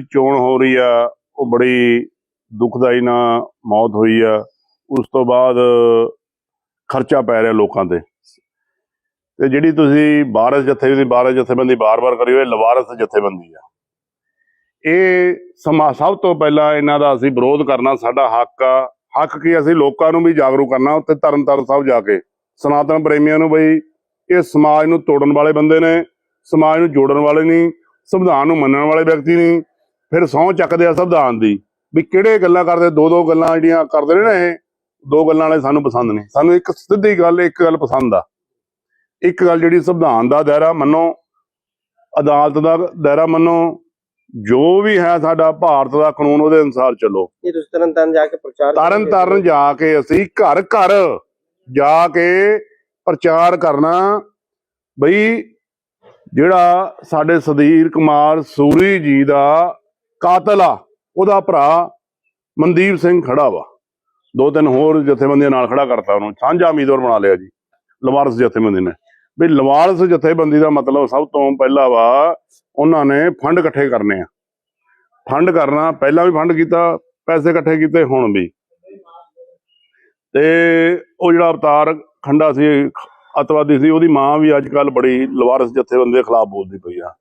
ਚੋਣ ਹੋ ਰਹੀ ਆ, ਉਹ ਬੜੀ ਦੁਖਦਾਈ ਨਾਲ ਮੌਤ ਹੋਈ ਆ। ਉਸ ਤੋਂ ਬਾਅਦ ਖਰਚਾ ਪੈ ਰਿਹਾ ਲੋਕਾਂ ਤੇ। ਤੇ ਜਿਹੜੀ ਤੁਸੀਂ ਬਾਰਸ ਜਥੇਬੰਦੀ ਬਾਰਸ ਜਥੇਬੰਦੀ ਬਾਰ-ਬਾਰ ਕਰੀ ਹੋਏ ਲਵਾਰਸ ਜਥੇਬੰਦੀ ਆ। ਇਹ ਸਮਾ ਸਭ ਤੋਂ ਪਹਿਲਾਂ ਇਹਨਾਂ ਦਾ ਅਸੀਂ ਵਿਰੋਧ ਕਰਨਾ ਸਾਡਾ ਹੱਕ ਆ। ਹੱਕ ਕੀ ਅਸੀਂ ਲੋਕਾਂ ਨੂੰ ਵੀ ਜਾਗਰੂਕ ਕਰਨਾ ਉੱਤੇ ਤਰਨ ਤਾਰਨ ਸਾਹਿਬ ਜਾ ਕੇ। ਸਨਾਤਨ ਪ੍ਰੇਮੀਆਂ ਨੂੰ ਬਈ, ਇਹ ਸਮਾਜ ਨੂੰ ਤੋੜਨ ਵਾਲੇ ਬੰਦੇ ਨੇ, ਸਮਾਜ ਨੂੰ ਜੋੜਨ ਵਾਲੇ ਨਹੀਂ, ਸੰਵਿਧਾਨ ਨੂੰ ਮੰਨਣ ਵਾਲੇ ਵਿਅਕਤੀ ਨਹੀਂ। ਫਿਰ ਸਹੁੰ ਚੱਕਦੇ ਆ ਸੰਵਿਧਾਨ ਦੀ ਵੀ ਕਿਹੜੇ ਗੱਲਾਂ ਕਰਦੇ ਦੋ ਦੋ ਗੱਲਾਂ ਜਿਹੜੀਆਂ ਕਰਦੇ ਨੇ ਨਾ ਇਹ ਦੋ ਗੱਲਾਂ ਵਾਲੇ ਸਾਨੂੰ ਪਸੰਦ ਨਹੀਂ ਸਾਨੂੰ ਇੱਕ ਸਿੱਧੀ ਗੱਲ ਇੱਕ ਗੱਲ ਪਸੰਦ ਆ। ਇੱਕ ਗੱਲ ਜਿਹੜੀ ਸੰਵਿਧਾਨ ਦਾ ਦਾਇਰਾ ਮੰਨੋ ਅਦਾਲਤ ਦਾ ਦਾਇਰਾ ਮੰਨੋ ਜੋ ਵੀ ਹੈ ਸਾਡਾ ਭਾਰਤ ਦਾ ਕਾਨੂੰਨ ਉਹਦੇ ਅਨੁਸਾਰ ਚੱਲੋ। ਇਹ ਤੁਸੀਂ ਤਰਨ ਤਾਰਨ ਜਾ ਕੇ ਪ੍ਰਚਾਰ ਤਰਨ? ਤਾਰਨ ਜਾ ਕੇ ਅਸੀਂ ਘਰ ਘਰ ਜਾ ਕੇ ਪ੍ਰਚਾਰ ਕਰਨਾ ਬਈ ਜਿਹੜਾ ਸਾਡੇ ਸਦੀਰ ਕੁਮਾਰ ਸੂਰੀ ਜੀ ਦਾ ਕਾਤਲ ਆ, ਉਹਦਾ ਭਰਾ ਮਨਦੀਪ ਸਿੰਘ ਖੜਾ ਵਾ। ਦੋ ਤਿੰਨ ਹੋਰ ਜਥੇਬੰਦੀਆਂ ਨਾਲ ਖੜਾ ਕਰਤਾ ਉਹਨੂੰ। ਸਾਂਝਾ ਉਮੀਦਵਾਰ ਬਣਾ ਲਿਆ ਜੀ, ਲਵਾਰਸ ਜਥੇਬੰਦੀ ਨੇ। ਵੀ ਲਵਾਰਸ ਜਥੇਬੰਦੀ ਦਾ ਮਤਲਬ ਸਭ ਤੋਂ ਪਹਿਲਾ ਵਾ, ਉਹਨਾਂ ਨੇ ਫੰਡ ਇਕੱਠੇ ਕਰਨੇ ਆ। ਫੰਡ ਕਰਨਾ, ਪਹਿਲਾਂ ਵੀ ਫੰਡ ਕੀਤਾ, ਪੈਸੇ ਇਕੱਠੇ ਕੀਤੇ, ਹੁਣ ਵੀ। ਤੇ ਉਹ ਜਿਹੜਾ ਅਵਤਾਰ ਖੰਡਾ ਸੀ, ਅਤਵਾਦੀ ਸੀ, ਉਹਦੀ ਮਾਂ ਵੀ ਅੱਜ ਕੱਲ ਬੜੀ ਲਵਾਰਸ ਜਥੇਬੰਦੀ ਦੇ ਖਿਲਾਫ ਬੋਲਦੀ ਪਈ ਆ।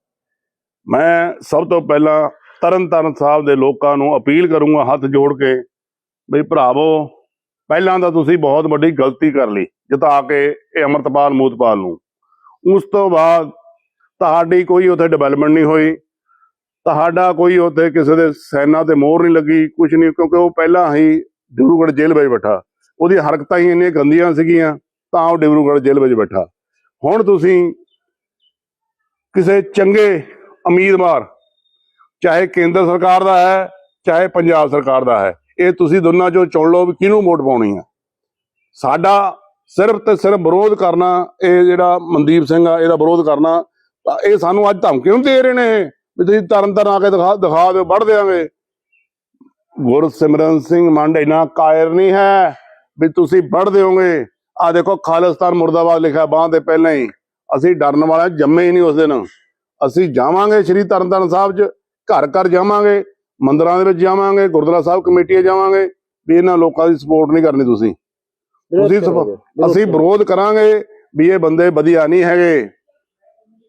ਮੈਂ ਸਭ ਤੋਂ ਪਹਿਲਾਂ ਤਰਨ ਤਾਰਨ ਸਾਹਿਬ ਦੇ ਲੋਕਾਂ ਨੂੰ ਅਪੀਲ ਕਰੂੰਗਾ ਹੱਥ ਜੋੜ ਕੇ, ਬਈ ਭਰਾਵੋ, ਪਹਿਲਾਂ ਤਾਂ ਤੁਸੀਂ ਬਹੁਤ ਵੱਡੀ ਗਲਤੀ ਕਰ ਲਈ, ਜਿਤਾ ਕੇ ਇਹ ਅਮਰਤਪਾਲ ਮੂਤਪਾਲ ਨੂੰ। ਉਸ ਤੋਂ ਬਾਅਦ ਤੁਹਾਡੀ ਕੋਈ ਉੱਥੇ ਡਿਵੈਲਪਮੈਂਟ ਨਹੀਂ ਹੋਈ, ਤੁਹਾਡਾ ਕੋਈ ਉੱਥੇ ਕਿਸੇ ਦੇ ਸੈਨਾ ਤੇ ਮੋਹਰ ਨਹੀਂ ਲੱਗੀ ਕੁਝ ਨਹੀਂ, ਕਿਉਂਕਿ ਉਹ ਪਹਿਲਾਂ ਹੀ ਡਿਬਰੂਗੜ੍ਹ ਜੇਲ੍ਹ ਵਿੱਚ ਬੈਠਾ। ਉਹਦੀ ਹਰਕਤਾਂ ਹੀ ਇੰਨੀਆਂ ਗੰਦੀਆਂ ਸੀਗੀਆਂ, ਤਾਂ ਉਹ ਡਿਬਰੂਗੜ੍ਹ ਜੇਲ੍ਹ ਵਿੱਚ ਬੈਠਾ। ਹੁਣ ਤੁਸੀਂ ਕਿਸੇ ਚੰਗੇ ਉਮੀਦਵਾਰ ਚਾਹੇ ਕੇਂਦਰ ਸਰਕਾਰ ਦਾ ਹੈ, ਚਾਹੇ ਪੰਜਾਬ ਸਰਕਾਰ ਦਾ ਹੈ, ਇਹ ਤੁਸੀਂ ਦੋਨਾਂ ਚੋਂ ਚੁਣ ਲਓ ਵੀ ਕਿਹਨੂੰ ਵੋਟ ਪਾਉਣੀ ਆ। ਸਾਡਾ ਸਿਰਫ ਤੇ ਸਿਰਫ ਵਿਰੋਧ ਕਰਨਾ, ਇਹ ਜਿਹੜਾ ਮਨਦੀਪ ਸਿੰਘ ਆ, ਇਹਦਾ ਵਿਰੋਧ ਕਰਨਾ ਇਹ ਸਾਨੂੰ ਅੱਜ ਧਮਕੀ ਦੇ ਰਹੇ ਨੇ, ਵੀ ਤੁਸੀਂ ਤਰਨ ਤਾਰਨ ਆ ਕੇ ਦਿਖਾ ਦਿਖਾ ਦਿਓ, ਵੱਢ ਦੇਵਾਂਗੇ ਗੁਰਸਿਮਰਨ ਸਿੰਘ ਮੰਡ ਇੰਨਾ ਕਾਇਰ ਨਹੀਂ ਹੈ ਵੀ ਤੁਸੀਂ ਵੱਢ ਦਿਓਗੇ। ਆ ਦੇਖੋ, ਖਾਲਿਸਤਾਨ ਮੁਰਦਾਬਾਦ ਲਿਖਿਆ ਬਾਹ ਤੇ ਪਹਿਲਾਂ ਹੀ। ਅਸੀਂ ਡਰਨ ਵਾਲਾ ਜੰਮੇ ਹੀ ਨਹੀਂ ਉਸ ਦਿਨ। ਅਸੀਂ ਜਾਵਾਂਗੇ ਸ੍ਰੀ ਤਰਨਤਾਰਨ ਸਾਹਿਬ 'ਚ। ਘਰ ਘਰ ਜਾਵਾਂਗੇ ਮੰਦਰਾਂ ਦੇ ਵਿੱਚ ਜਾਵਾਂਗੇ ਗੁਰਦੁਆਰਾ ਸਾਹਿਬ ਕਮੇਟੀਆਂ ਜਾਵਾਂਗੇ ਵੀ ਇਹਨਾਂ ਲੋਕਾਂ ਦੀ ਸਪੋਰਟ ਨਹੀਂ ਕਰਨੀ ਤੁਸੀਂ। ਤੁਸੀਂ ਅਸੀਂ। ਵਿਰੋਧ ਕਰਾਂਗੇ ਵੀ ਇਹ ਬੰਦੇ ਵਧੀਆ ਨਹੀਂ ਹੈਗੇ।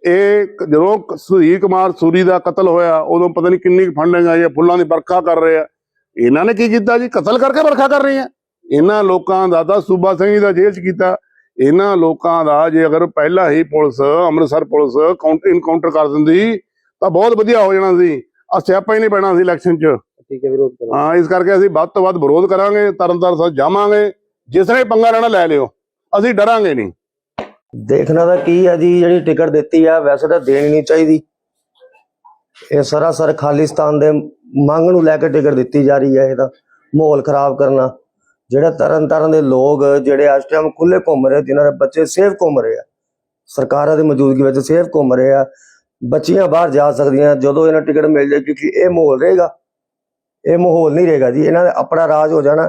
ਇਹ ਜਦੋਂ ਸੁਧੀਰ ਕੁਮਾਰ ਸੂਰੀ ਦਾ ਕਤਲ ਹੋਇਆ ਉਦੋਂ ਪਤਾ ਨਹੀਂ ਕਿੰਨੀ ਫੰਡਿੰਗ ਆਈ ਹੈ ਫੁੱਲਾਂ ਦੀ ਵਰਖਾ ਕਰ ਰਹੇ ਆ। ਇਹਨਾਂ ਨੇ ਕੀ ਕੀਤਾ ਜੀ? ਕਤਲ ਕਰਕੇ ਵਰਖਾ ਕਰ ਰਹੇ ਆ। ਇਹਨਾਂ ਲੋਕਾਂ ਦਾ ਤਾਂ ਸੂਬਾ ਸਿੰਘ ਦਾ ਜੇਲ੍ਹ ਚ ਕੀਤਾ। ਇਹਨਾਂ ਲੋਕਾਂ ਦਾ ਜੇ ਅਗਰ ਪਹਿਲਾਂ ਹੀ police Amritsar police counter encounter ਕਰ ਦਿੰਦੀ ਤਾਂ ਬਹੁਤ ਵਧੀਆ ਹੋ ਜਾਣਾ ਸੀ। ਆ ਸਿਆਪਾ ਹੀ ਨਹੀਂ ਪੈਣਾ ਸੀ ਇਲੈਕਸ਼ਨ 'ਚ। ਠੀਕ ਹੈ ਵਿਰੋਧ ਕਰੋ। ਹਾਂ ਇਸ ਕਰਕੇ ਅਸੀਂ ਵੱਧ ਤੋਂ ਵੱਧ ਵਿਰੋਧ ਕਰਾਂਗੇ ਤਰਨਤਾਰਨ ਸਾਹਿਬ ਜਾਵਾਂਗੇ। ਜਿਸ ਨੇ ਪੰਗਾ ਲੈਣਾ ਲੈ ਲਿਓ। ਅਸੀਂ ਡਰਾਂਗੇ ਨਹੀਂ। ਦੇਖਣਾ ਤਾਂ ਕੀ ਹੈ ਜੀ ਜਿਹੜੀ ਟਿਕਟ ਦਿੱਤੀ ਆ ਵੈਸੇ ਤਾਂ ਦੇਣੀ ਨਹੀਂ ਚਾਹੀਦੀ। ਇਹ ਸਰਾਸਰ ਖਾਲਿਸਤਾਨ ਦੇ ਮੰਗ ਨੂੰ ਲੈ ਕੇ ਟਿਕਟ ਦਿੱਤੀ ਜਾ ਰਹੀ ਹੈ ਇਹਦਾ ਮਾਹੌਲ ਖਰਾਬ ਕਰਨਾ। ਜਿਹੜੇ ਤਰਨ ਤਾਰਨ ਦੇ ਲੋਕ ਜਿਹੜੇ ਇਸ ਟਾਈਮ ਖੁੱਲੇ ਘੁੰਮ ਰਹੇ ਜਿਨ੍ਹਾਂ ਦੇ ਬੱਚੇ ਸੇਫ ਘੁੰਮ ਰਹੇ ਆ ਸਰਕਾਰਾਂ ਦੀ ਮੌਜੂਦਗੀ ਵਿੱਚ ਸੇਫ ਘੁੰਮ ਰਹੇ ਆ ਬੱਚੀਆਂ ਬਾਹਰ ਜਾ ਸਕਦੀਆਂ, ਜਦੋਂ ਇਹਨਾਂ ਟਿਕਟ ਮਿਲ ਜਾਏ, ਕਿਉਂਕਿ ਇਹ ਮਾਹੌਲ ਰਹੇਗਾ। ਇਹ ਮਾਹੌਲ ਨਹੀਂ ਰਹੇਗਾ ਜੀ। ਇਹਨਾਂ ਦਾ ਆਪਣਾ ਰਾਜ ਹੋ ਜਾਣਾ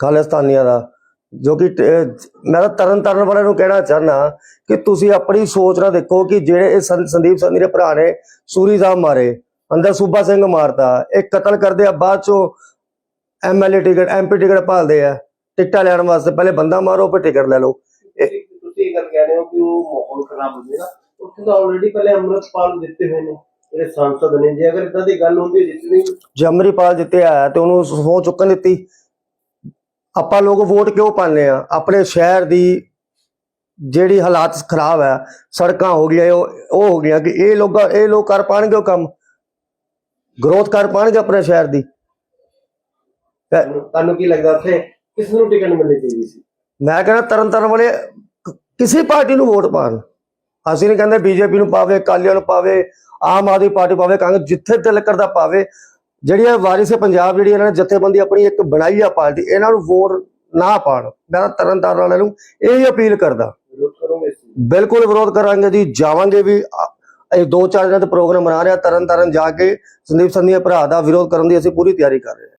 ਖਾਲਿਸਤਾਨੀਆਂ ਦਾ, ਜੋ ਕਿ ਮੈਂ ਤਾਂ ਤਰਨ ਤਾਰਨ ਵਾਲਿਆਂ ਨੂੰ ਕਹਿਣਾ ਚਾਹਨਾ ਕਿ ਤੁਸੀਂ ਆਪਣੀ ਸੋਚ ਨਾਲ ਦੇਖੋ ਕਿ ਜਿਹੜੇ ਇਹ ਸੰਦੀਪ ਸੰਧੀ ਦੇ ਭਰਾ ਨੇ, ਸੂਰੀ ਸਾਹਿਬ ਮਾਰੇ, ਅੰਦਰ ਸੂਬਾ ਸਿੰਘ ਮਾਰਤਾ, ਇਹ ਕਤਲ ਕਰਦੇ ਆ, ਬਾਅਦ ਚੋਂ ਐਮਐਲਏ ਟਿਕਟ ਐਮਪੀ ਟਿਕਟ ਭਾਲਦੇ ਆ, ਟਿਕਟਾਂ ਲੈਣ ਵਾਸਤੇ ਪਹਿਲੇ ਬੰਦਾ ਮਾਰੋ, ਫਿਰ ਟਿਕਟ ਲੈ ਲਓ। ਤੁਸੀਂ ਇਹ ਗੱਲ ਕਹਿ ਰਹੇ ਹੋ ਕਿ ਉਹ ਮਾਹੌਲ ਖਰਾਬ ਹੋ ਜਾਏਗਾ ਉੱਥੇ ਤਾਂ ਆਲਰੇਡੀ ਪਹਿਲੇ ਅੰਮ੍ਰਿਤਪਾਲ ਦਿੱਤੇ ਹੋਏ ਨੇ ਜਿਹੜੇ ਸੰਸਦ ਨੇ। ਜੇ ਅਗਰ ਇਦਾਂ ਦੀ ਗੱਲ ਹੁੰਦੀ ਜਿੱਤਣੀ ਜਮਰੀਪਾਲ ਜਿੱਤਿਆ ਹੈ ਤੇ ਉਹਨੂੰ ਸਹੁੰ ਚੁੱਕਣ ਦਿੱਤੀ ਆਪਾਂ ਲੋਕ ਵੋਟ ਕਿਉਂ ਪਾਉਂਦੇ ਆ ਆਪਣੇ ਸ਼ਹਿਰ ਦੀ ਜਿਹੜੀ ਹਾਲਾਤ ਖਰਾਬ ਹੈ ਸੜਕਾਂ ਹੋ ਗਈਆਂ ਉਹ ਹੋ ਗਈਆਂ ਕਿ ਇਹ ਲੋਕ ਇਹ ਲੋਕ ਕਰ ਪਾਣਗੇ ਉਹ ਕੰਮ? ਗਰੋਥ ਕਰ ਪਾਣਗੇ ਆਪਣੇ ਸ਼ਹਿਰ ਦੀ? ਤੁਹਾਨੂੰ ਕੀ ਲੱਗਦਾ ਉੱਥੇ ਕਿਸ ਨੂੰ ਟਿਕਟ ਮਿਲਣੀ ਚਾਹੀਦੀ ਸੀ? ਮੈਂ ਕਹਿੰਦਾ ਤਰਨ ਤਾਰਨ ਵਾਲੇ ਕਿਸੇ ਪਾਰਟੀ ਨੂੰ ਵੋਟ ਪਾਣ ਅਸੀਂ ਨਹੀਂ ਕਹਿੰਦੇ ਬੀਜੇਪੀ ਨੂੰ ਪਾਵੇ ਅਕਾਲੀਆਂ ਨੂੰ ਪਾਵੇ ਆਮ ਆਦਮੀ ਪਾਰਟੀ ਪਾਵੇ ਕਾਂਗਰਸ ਜਿੱਥੇ ਦਿਲ ਕਰਦਾ ਪਾਵੇ। ਜਿਹੜੀ ਇਹ ਵਾਰਿਸ ਪੰਜਾਬ ਜਿਹੜੀ ਇਹਨਾਂ ਨੇ ਜਥੇਬੰਦੀ ਆਪਣੀ ਇੱਕ ਬਣਾਈ ਆ ਪਾਰਟੀ ਇਹਨਾਂ ਨੂੰ ਵੋਟ ਨਾ ਪਾਣ ਮੈਂ ਤਾਂ ਤਰਨ ਤਾਰਨ ਵਾਲਿਆਂ ਨੂੰ ਇਹ ਅਪੀਲ ਕਰਦਾ? ਬਿਲਕੁਲ ਵਿਰੋਧ ਕਰਾਂਗੇ ਜੀ ਜਾਵਾਂਗੇ ਵੀ ਇਹ ਦੋ ਚਾਰ ਦਿਨਾਂ ਤੇ ਪ੍ਰੋਗਰਾਮ ਬਣਾ ਰਿਹਾ ਤਰਨ ਤਾਰਨ ਜਾ ਕੇ ਸੰਦੀਪ ਸੰਧੀਆ ਭਰਾ ਦਾ ਵਿਰੋਧ ਕਰਨ ਦੀ ਅਸੀਂ ਪੂਰੀ ਤਿਆਰੀ ਕਰ ਰਹੇ ਹਾਂ।